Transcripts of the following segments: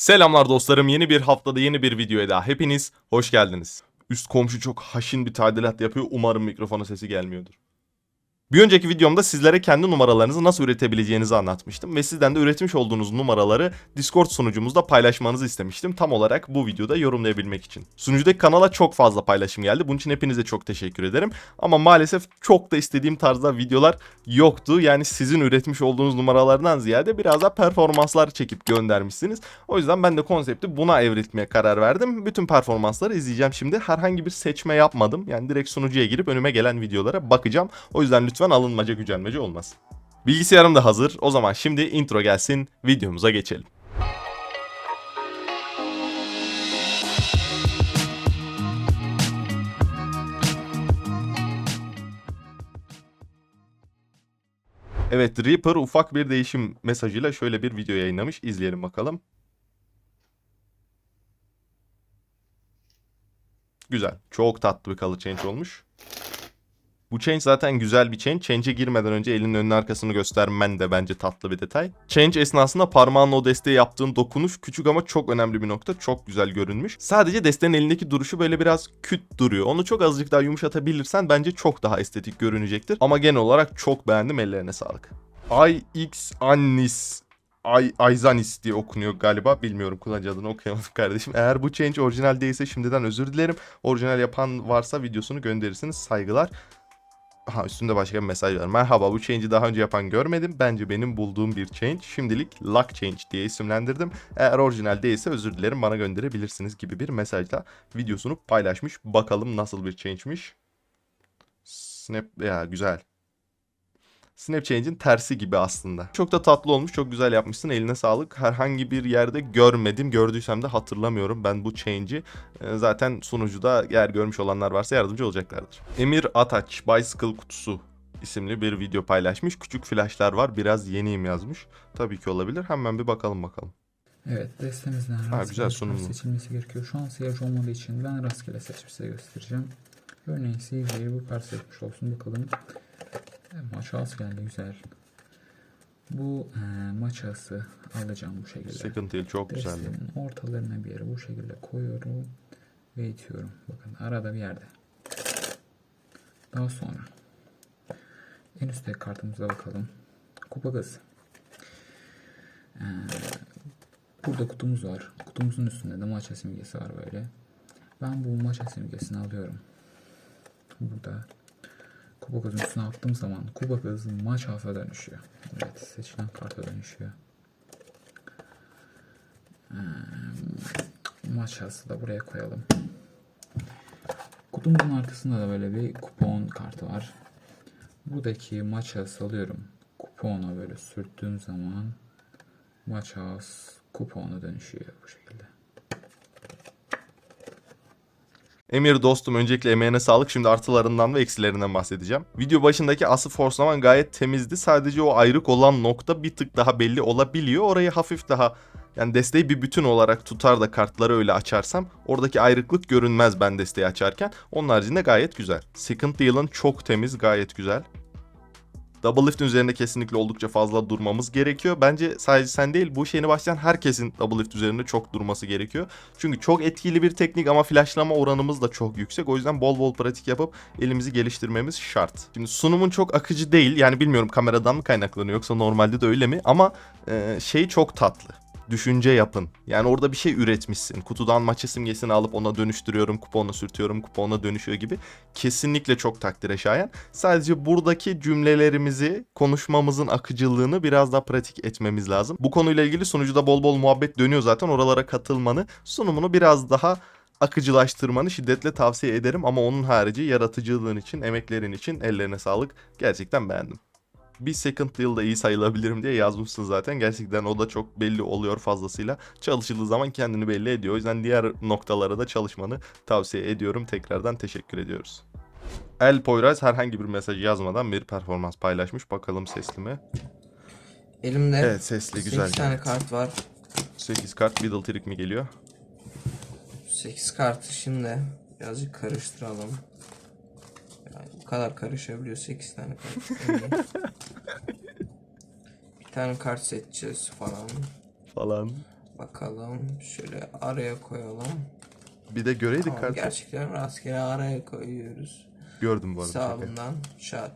Selamlar dostlarım. Yeni bir haftada yeni bir videoya daha hepiniz hoş geldiniz. Üst komşu çok haşin bir tadilat yapıyor. Umarım mikrofona sesi gelmiyordur. Bir önceki videomda sizlere kendi numaralarınızı nasıl üretebileceğinizi anlatmıştım ve sizden de üretmiş olduğunuz numaraları Discord sunucumuzda paylaşmanızı istemiştim. Tam olarak bu videoda yorumlayabilmek için. Sunucudaki kanala çok fazla paylaşım geldi. Bunun için hepinize çok teşekkür ederim. Ama maalesef çok da istediğim tarzda videolar yoktu. Yani sizin üretmiş olduğunuz numaralardan ziyade biraz daha performanslar çekip göndermişsiniz. O yüzden ben de konsepti buna evriltmeye karar verdim. Bütün performansları izleyeceğim şimdi. Herhangi bir seçme yapmadım. Yani direkt sunucuya girip önüme gelen videolara bakacağım. O yüzden lütfen alınmaca gücenmece olmasın. Bilgisayarım da hazır. O zaman şimdi intro gelsin. Videomuza geçelim. Evet Reaper ufak bir değişim mesajıyla şöyle bir video yayınlamış. İzleyelim bakalım. Güzel. Çok tatlı bir color change olmuş. Bu change zaten güzel bir change. Change'e girmeden önce elinin önünü arkasını göstermen de bence tatlı bir detay. Change esnasında parmağınla o desteği yaptığın dokunuş küçük ama çok önemli bir nokta. Çok güzel görünmüş. Sadece desteğin elindeki duruşu böyle biraz küt duruyor. Onu çok azıcık daha yumuşatabilirsen bence çok daha estetik görünecektir. Ama genel olarak çok beğendim. Ellerine sağlık. IX Annis Ay, Ayzanis diye okunuyor galiba. Bilmiyorum kullanıcı adını okuyamadım kardeşim. Eğer bu change orijinal değilse şimdiden özür dilerim. Orijinal yapan varsa videosunu gönderirsiniz. Saygılar. Aha üstünde başka bir mesaj var. Merhaba bu change'i daha önce yapan görmedim. Bence benim bulduğum bir change. Şimdilik luck change diye isimlendirdim. Eğer orijinal değilse özür dilerim bana gönderebilirsiniz gibi bir mesajla videosunu paylaşmış. Bakalım nasıl bir change'miş. Snap ya güzel. Snap Change'in tersi gibi aslında. Çok da tatlı olmuş, çok güzel yapmışsın. Eline sağlık. Herhangi bir yerde görmedim. Gördüysem de hatırlamıyorum ben bu change'i. Ee, Zaten sunucuda eğer görmüş olanlar varsa yardımcı olacaklardır. Emir Ataç, Bicycle Kutusu isimli bir video paylaşmış. Küçük flashlar var. Biraz yeniyim yazmış. Tabii ki olabilir. Hemen bir bakalım bakalım. Evet destemizden Ha, rastgele güzel sunumlu. seçilmesi gerekiyor. Şu an seyirci olmadığı için ben rastgele seçip size göstereceğim. Örneğin seyirciye bu kart seçmiş olsun bakalım. Maç ağası geldi güzel. Bu e, maç ağası alacağım bu şekilde. Second Hill çok. Destenin ortalarına bir yere bu şekilde koyuyorum ve itiyorum. Bakın arada bir yerde. Daha sonra en üstteki kartımıza bakalım. Kupa kız. Ee, burada kutumuz var. Kutumuzun üstünde de maça simgesi var böyle. Ben bu maça simgesini alıyorum. Burada kupa üstüne attığım zaman kupa kız maç alfa dönüşüyor. Evet seçilen karta dönüşüyor. maç hası da buraya koyalım. Kutumuzun arkasında da böyle bir kupon kartı var. Buradaki maç hası alıyorum. Kupona böyle sürttüğüm zaman maç has kupona dönüşüyor bu şekilde. Emir dostum öncelikle emeğine sağlık. Şimdi artılarından ve eksilerinden bahsedeceğim. Video başındaki ası forslaman gayet temizdi. Sadece o ayrık olan nokta bir tık daha belli olabiliyor. Orayı hafif daha yani desteği bir bütün olarak tutar da kartları öyle açarsam oradaki ayrıklık görünmez ben desteği açarken. Onun haricinde gayet güzel. Second Deal'ın çok temiz gayet güzel. Double Lift'in üzerinde kesinlikle oldukça fazla durmamız gerekiyor. Bence sadece sen değil bu şeyini başlayan herkesin Double Lift üzerinde çok durması gerekiyor. Çünkü çok etkili bir teknik ama flashlama oranımız da çok yüksek. O yüzden bol bol pratik yapıp elimizi geliştirmemiz şart. Şimdi sunumun çok akıcı değil. Yani bilmiyorum kameradan mı kaynaklanıyor yoksa normalde de öyle mi? Ama e, şey çok tatlı düşünce yapın. Yani orada bir şey üretmişsin. Kutudan maça simgesini alıp ona dönüştürüyorum, kupona sürtüyorum, kupona dönüşüyor gibi. Kesinlikle çok takdire şayan. Sadece buradaki cümlelerimizi, konuşmamızın akıcılığını biraz daha pratik etmemiz lazım. Bu konuyla ilgili sunucuda bol bol muhabbet dönüyor zaten. Oralara katılmanı, sunumunu biraz daha akıcılaştırmanı şiddetle tavsiye ederim. Ama onun harici yaratıcılığın için, emeklerin için ellerine sağlık. Gerçekten beğendim bir second deal'da iyi sayılabilirim diye yazmışsın zaten. Gerçekten o da çok belli oluyor fazlasıyla. Çalışıldığı zaman kendini belli ediyor. O yüzden diğer noktalara da çalışmanı tavsiye ediyorum. Tekrardan teşekkür ediyoruz. El Poyraz herhangi bir mesaj yazmadan bir performans paylaşmış. Bakalım sesli mi? Elimde Evet sesli 8 güzel. tane kart var. 8 kart middle trick mi geliyor? 8 kartı şimdi birazcık karıştıralım. Kadar karışabiliyor 8 tane kart. bir tane kart seçeceğiz falan. Falan. Bakalım şöyle araya koyalım. Bir de göreydik Tamam, kartı. gerçekten rastgele araya koyuyoruz. Gördüm bu arada. Sağından şat.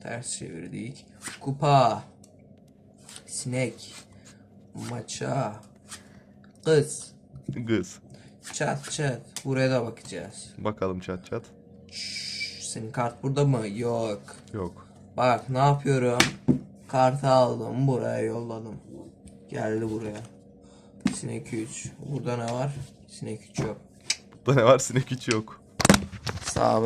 Ters çevirdik. Kupa. Sinek. Maça. Kız. Kız. Çat çat. Buraya da bakacağız. Bakalım çat çat. Senin kart burada mı? Yok. Yok. Bak ne yapıyorum? Kartı aldım. Buraya yolladım. Geldi buraya. Sinek 3. Burada ne var? Sinek 3 yok. Burada ne var? Sinek hiç yok. Sağ ol.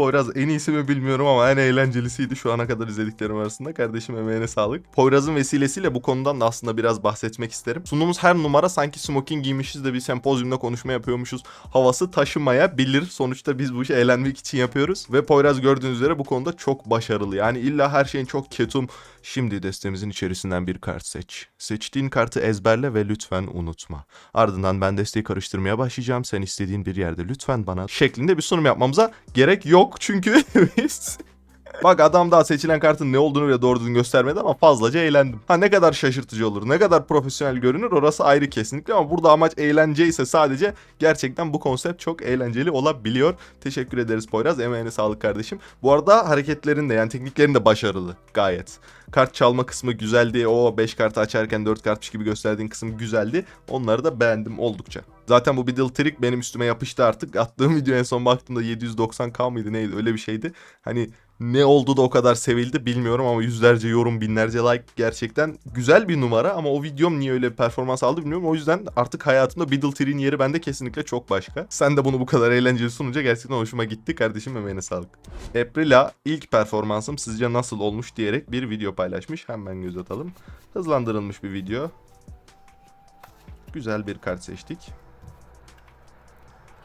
Poyraz en iyisi mi bilmiyorum ama en eğlencelisiydi şu ana kadar izlediklerim arasında. Kardeşim emeğine sağlık. Poyraz'ın vesilesiyle bu konudan da aslında biraz bahsetmek isterim. Sunduğumuz her numara sanki smoking giymişiz de bir sempozyumda konuşma yapıyormuşuz. Havası taşımayabilir. Sonuçta biz bu işi eğlenmek için yapıyoruz. Ve Poyraz gördüğünüz üzere bu konuda çok başarılı. Yani illa her şeyin çok ketum. Şimdi destemizin içerisinden bir kart seç. Seçtiğin kartı ezberle ve lütfen unutma. Ardından ben desteği karıştırmaya başlayacağım. Sen istediğin bir yerde lütfen bana şeklinde bir sunum yapmamıza gerek yok. Çünkü biz... Bak adam daha seçilen kartın ne olduğunu bile doğru düzgün göstermedi ama fazlaca eğlendim. Ha ne kadar şaşırtıcı olur, ne kadar profesyonel görünür orası ayrı kesinlikle ama burada amaç eğlence ise sadece gerçekten bu konsept çok eğlenceli olabiliyor. Teşekkür ederiz Poyraz, emeğine sağlık kardeşim. Bu arada hareketlerin de yani tekniklerin de başarılı gayet. Kart çalma kısmı güzeldi. O 5 kartı açarken 4 kartmış gibi gösterdiğin kısım güzeldi. Onları da beğendim oldukça. Zaten bu Biddle Trick benim üstüme yapıştı artık. Attığım video en son baktığımda 790k mıydı neydi öyle bir şeydi. Hani ne oldu da o kadar sevildi bilmiyorum ama yüzlerce yorum, binlerce like gerçekten güzel bir numara ama o videom niye öyle performans aldı bilmiyorum. O yüzden artık hayatımda Biddle Tree'nin yeri bende kesinlikle çok başka. Sen de bunu bu kadar eğlenceli sununca gerçekten hoşuma gitti. Kardeşim emeğine sağlık. Aprila ilk performansım sizce nasıl olmuş diyerek bir video paylaşmış. Hemen göz atalım. Hızlandırılmış bir video. Güzel bir kart seçtik.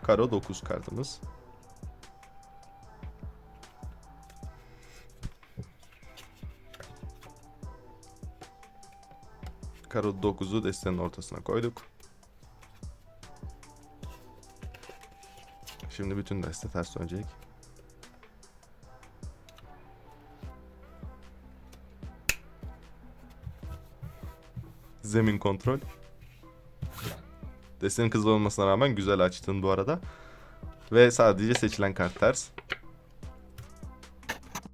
Karo 9 kartımız. Karo 9'u destenin ortasına koyduk. Şimdi bütün deste ters dönecek. Zemin kontrol. Destenin kızıl olmasına rağmen güzel açtın bu arada. Ve sadece seçilen kart ters.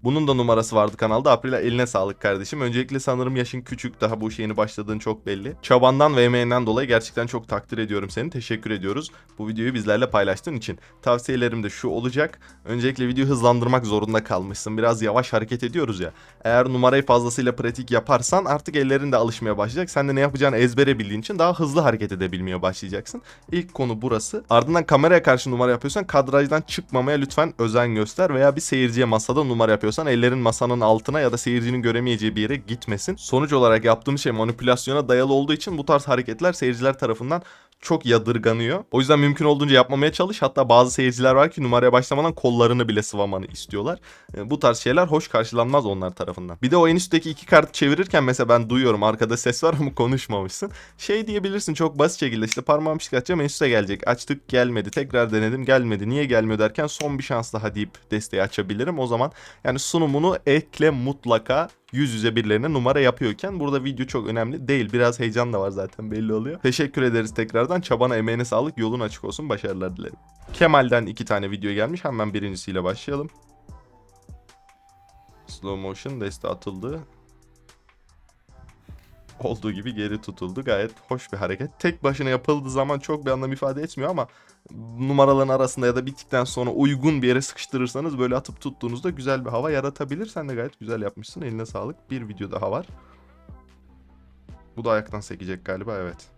Bunun da numarası vardı kanalda. Aprila eline sağlık kardeşim. Öncelikle sanırım yaşın küçük. Daha bu işe yeni başladığın çok belli. Çabandan ve emeğinden dolayı gerçekten çok takdir ediyorum seni. Teşekkür ediyoruz. Bu videoyu bizlerle paylaştığın için. Tavsiyelerim de şu olacak. Öncelikle videoyu hızlandırmak zorunda kalmışsın. Biraz yavaş hareket ediyoruz ya. Eğer numarayı fazlasıyla pratik yaparsan artık ellerin de alışmaya başlayacak. Sen de ne yapacağını ezbere bildiğin için daha hızlı hareket edebilmeye başlayacaksın. İlk konu burası. Ardından kameraya karşı numara yapıyorsan kadrajdan çıkmamaya lütfen özen göster veya bir seyirciye masada numara yapıyorsan ellerin masanın altına ya da seyircinin göremeyeceği bir yere gitmesin. Sonuç olarak yaptığım şey manipülasyona dayalı olduğu için bu tarz hareketler seyirciler tarafından çok yadırganıyor. O yüzden mümkün olduğunca yapmamaya çalış. Hatta bazı seyirciler var ki numaraya başlamadan kollarını bile sıvamanı istiyorlar. E, Bu tarz şeyler hoş karşılanmaz onlar tarafından. Bir de o en üstteki iki kart çevirirken mesela ben duyuyorum arkada ses var ama konuşmamışsın. Şey diyebilirsin çok basit şekilde işte parmağımı çıkartacağım en üste gelecek. Açtık gelmedi. Tekrar denedim gelmedi. Niye gelmiyor derken son bir şans daha deyip desteği açabilirim. O zaman yani sunumunu ekle mutlaka yüz yüze birilerine numara yapıyorken burada video çok önemli değil. Biraz heyecan da var zaten belli oluyor. Teşekkür ederiz tekrardan. Çabana emeğine sağlık. Yolun açık olsun. Başarılar dilerim. Kemal'den iki tane video gelmiş. Hemen birincisiyle başlayalım. Slow motion deste atıldı. Olduğu gibi geri tutuldu. Gayet hoş bir hareket. Tek başına yapıldığı zaman çok bir anlam ifade etmiyor ama numaraların arasında ya da bittikten sonra uygun bir yere sıkıştırırsanız böyle atıp tuttuğunuzda güzel bir hava yaratabilir. Sen de gayet güzel yapmışsın. Eline sağlık. Bir video daha var. Bu da ayaktan sekecek galiba evet.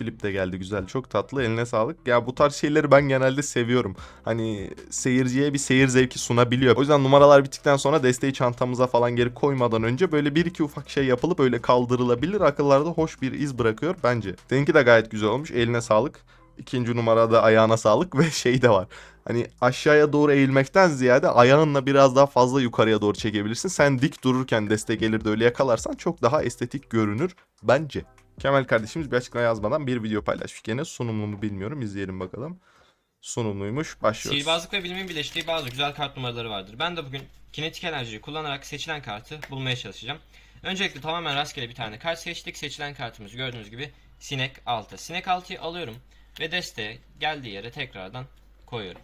Flip de geldi güzel çok tatlı eline sağlık. Ya bu tarz şeyleri ben genelde seviyorum. Hani seyirciye bir seyir zevki sunabiliyor. O yüzden numaralar bittikten sonra desteği çantamıza falan geri koymadan önce böyle bir iki ufak şey yapılıp öyle kaldırılabilir. Akıllarda hoş bir iz bırakıyor bence. Seninki de gayet güzel olmuş eline sağlık. İkinci numarada ayağına sağlık ve şey de var. Hani aşağıya doğru eğilmekten ziyade ayağınla biraz daha fazla yukarıya doğru çekebilirsin. Sen dik dururken destek gelir de öyle yakalarsan çok daha estetik görünür bence. Kemal kardeşimiz bir açıklama yazmadan bir video paylaşmış. Gene sunumlu mu bilmiyorum. İzleyelim bakalım. sunumluymuş. Başlıyoruz. Sihirbazlık ve bilimin birleştiği bazı güzel kart numaraları vardır. Ben de bugün kinetik enerjiyi kullanarak seçilen kartı bulmaya çalışacağım. Öncelikle tamamen rastgele bir tane kart seçtik. Seçilen kartımız gördüğünüz gibi Sinek 6. Sinek 6'yı alıyorum ve desteğe geldiği yere tekrardan koyuyorum.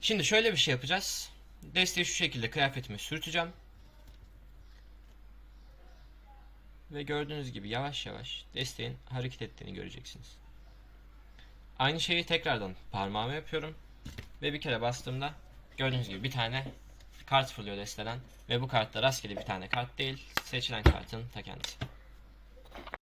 Şimdi şöyle bir şey yapacağız. Desteği şu şekilde kıyafetime sürteceğim. Ve gördüğünüz gibi yavaş yavaş desteğin hareket ettiğini göreceksiniz. Aynı şeyi tekrardan parmağıma yapıyorum. Ve bir kere bastığımda gördüğünüz gibi bir tane kart fırlıyor desteden. Ve bu kartta rastgele bir tane kart değil. Seçilen kartın ta kendisi.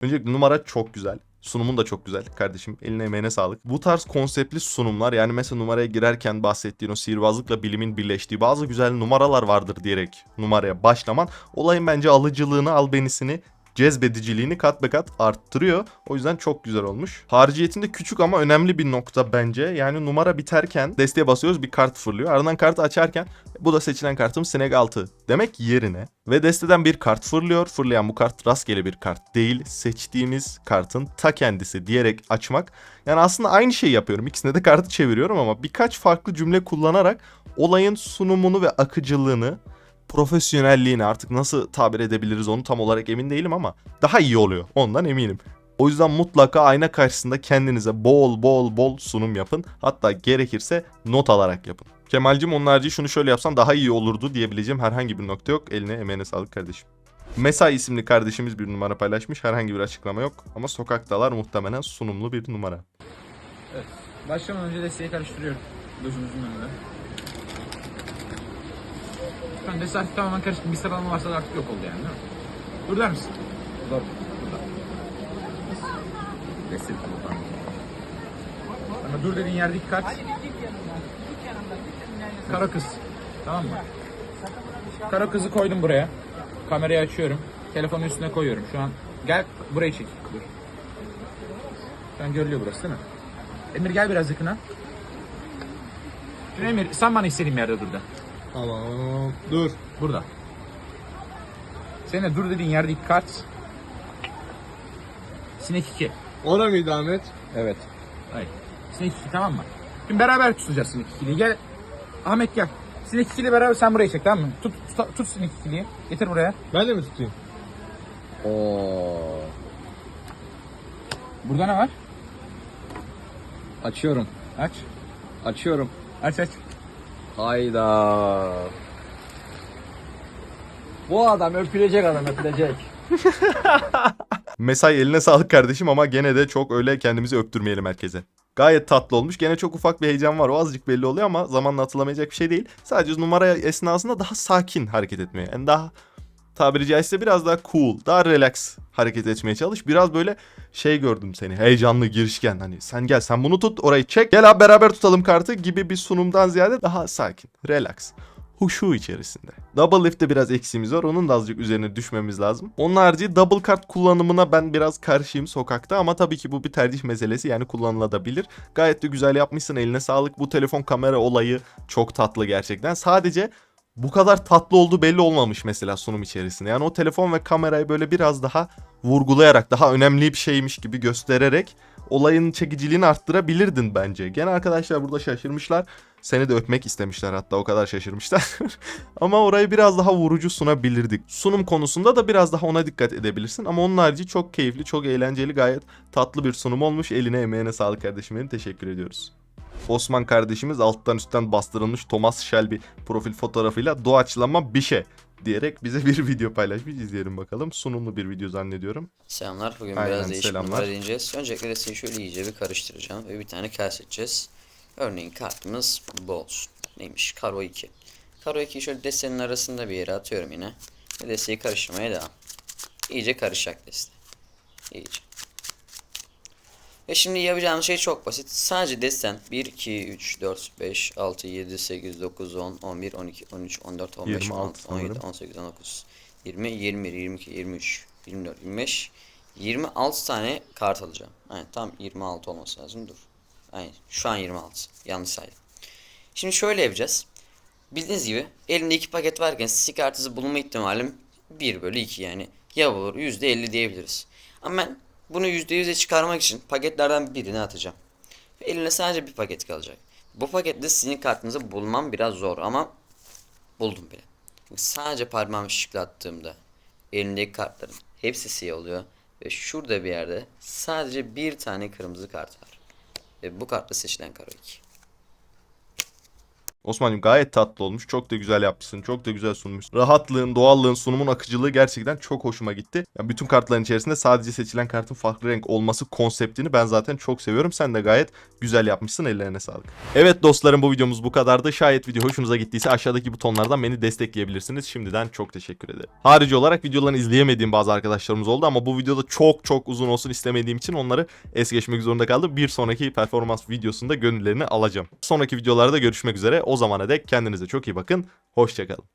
Öncelikle numara çok güzel. Sunumun da çok güzel kardeşim. Eline emeğine sağlık. Bu tarz konseptli sunumlar yani mesela numaraya girerken bahsettiğin o sihirbazlıkla bilimin birleştiği bazı güzel numaralar vardır diyerek numaraya başlaman olayın bence alıcılığını, albenisini cezbediciliğini kat be kat arttırıyor. O yüzden çok güzel olmuş. Hariciyetinde küçük ama önemli bir nokta bence. Yani numara biterken desteğe basıyoruz bir kart fırlıyor. Ardından kartı açarken bu da seçilen kartım Sinek 6 demek yerine ve desteden bir kart fırlıyor. Fırlayan bu kart rastgele bir kart değil. Seçtiğimiz kartın ta kendisi diyerek açmak. Yani aslında aynı şeyi yapıyorum. İkisine de kartı çeviriyorum ama birkaç farklı cümle kullanarak olayın sunumunu ve akıcılığını profesyonelliğini artık nasıl tabir edebiliriz onu tam olarak emin değilim ama daha iyi oluyor. Ondan eminim. O yüzden mutlaka ayna karşısında kendinize bol bol bol sunum yapın. Hatta gerekirse not alarak yapın. Kemal'cim onun harici şunu şöyle yapsan daha iyi olurdu diyebileceğim herhangi bir nokta yok. Eline emeğine sağlık kardeşim. Mesai isimli kardeşimiz bir numara paylaşmış. Herhangi bir açıklama yok. Ama sokaktalar muhtemelen sunumlu bir numara. Başlamadan önce desteği karıştırıyorum. Gözümüzün önünde. Deste artık tamamen karıştı. Bir sıralama varsa da artık yok oldu yani değil mi? Dur der misin? Dur. Burada. Deste burada. Ama dur dediğin yerdeki kart. Kara kız. Tamam mı? Kara kızı koydum buraya. Kamerayı açıyorum. Telefonun üstüne koyuyorum. Şu an gel burayı çek. Dur. Şu an görülüyor burası değil mi? Emir gel biraz yakına. Emir sen bana istediğim yerde dur da. Tamam. Dur. Burada. Senin de dur dediğin yerdeki kart. Sinek 2. Ona mıydı Ahmet? Evet. Hayır. Sinek 2 tamam mı? Şimdi beraber tutacağız Sinek 2'liyi. Gel. Ahmet gel. Sinek 2'li beraber sen buraya çek tamam mı? Tut, tut, tut Sinek 2'liyi. Getir buraya. Ben de mi tutayım? Oo. Burada ne var? Açıyorum. Aç. Açıyorum. Aç aç. Hayda. Bu adam öpülecek adam öpülecek. Mesai eline sağlık kardeşim ama gene de çok öyle kendimizi öptürmeyelim herkese. Gayet tatlı olmuş. Gene çok ufak bir heyecan var. O azıcık belli oluyor ama zamanla atılamayacak bir şey değil. Sadece numara esnasında daha sakin hareket etmeye. Yani daha tabiri caizse biraz daha cool, daha relax hareket etmeye çalış. Biraz böyle şey gördüm seni. Heyecanlı, girişken. Hani sen gel sen bunu tut orayı çek. Gel abi beraber tutalım kartı gibi bir sunumdan ziyade daha sakin, relax huşu içerisinde. Double lift'te biraz eksiğimiz var. Onun da azıcık üzerine düşmemiz lazım. Onun harici double kart kullanımına ben biraz karşıyım sokakta ama tabii ki bu bir tercih meselesi yani kullanılabilir. Gayet de güzel yapmışsın eline sağlık. Bu telefon kamera olayı çok tatlı gerçekten. Sadece bu kadar tatlı olduğu belli olmamış mesela sunum içerisinde. Yani o telefon ve kamerayı böyle biraz daha vurgulayarak, daha önemli bir şeymiş gibi göstererek olayın çekiciliğini arttırabilirdin bence. Gene arkadaşlar burada şaşırmışlar. Seni de öpmek istemişler hatta o kadar şaşırmışlar. ama orayı biraz daha vurucu sunabilirdik. Sunum konusunda da biraz daha ona dikkat edebilirsin. Ama onun harici çok keyifli, çok eğlenceli, gayet tatlı bir sunum olmuş. Eline emeğine sağlık kardeşim benim. Teşekkür ediyoruz. Osman kardeşimiz alttan üstten bastırılmış Thomas Shelby profil fotoğrafıyla doğaçlama bir şey diyerek bize bir video paylaşmış. İzleyelim bakalım. Sunumlu bir video zannediyorum. Selamlar. Bugün Aynen, biraz değişik selamlar. deneyeceğiz. Öncelikle desteği şöyle iyice bir karıştıracağım ve bir tane kart seçeceğiz. Örneğin kartımız bu olsun. Neymiş? Karo 2. Karo 2'yi şöyle destenin arasında bir yere atıyorum yine. Ve desteği karıştırmaya devam. İyice karışacak deste. İyice. Ve şimdi yapacağımız şey çok basit. Sadece desten 1, 2, 3, 4, 5, 6, 7, 8, 9, 10, 11, 12, 13, 14, 15, 26 16, 17, sanırım. 18, 19, 20, 21, 22, 23, 24, 25, 26 tane kart alacağım. Aynen tam 26 olması lazım. Dur. Aynen şu an 26. Yanlış saydım. Şimdi şöyle yapacağız. Bildiğiniz gibi elimde iki paket varken stick kartınızı bulma ihtimalim 1 bölü 2 yani. Ya olur %50 diyebiliriz. Ama ben bunu %100'e çıkarmak için paketlerden birini atacağım. Eline sadece bir paket kalacak. Bu pakette sizin kartınızı bulmam biraz zor ama buldum bile. Sadece parmağımı şıklattığımda elimdeki kartların hepsi siyah oluyor. Ve şurada bir yerde sadece bir tane kırmızı kart var. Ve bu kartla seçilen karo 2. Osman'cığım gayet tatlı olmuş. Çok da güzel yapmışsın. Çok da güzel sunmuşsun. Rahatlığın, doğallığın, sunumun akıcılığı gerçekten çok hoşuma gitti. Yani bütün kartların içerisinde sadece seçilen kartın farklı renk olması konseptini ben zaten çok seviyorum. Sen de gayet güzel yapmışsın. Ellerine sağlık. Evet dostlarım bu videomuz bu kadardı. Şayet video hoşunuza gittiyse aşağıdaki butonlardan beni destekleyebilirsiniz. Şimdiden çok teşekkür ederim. Harici olarak videolarını izleyemediğim bazı arkadaşlarımız oldu ama bu videoda çok çok uzun olsun istemediğim için onları es geçmek zorunda kaldım. Bir sonraki performans videosunda gönüllerini alacağım. Sonraki videolarda görüşmek üzere. O zamana dek kendinize çok iyi bakın. Hoşçakalın.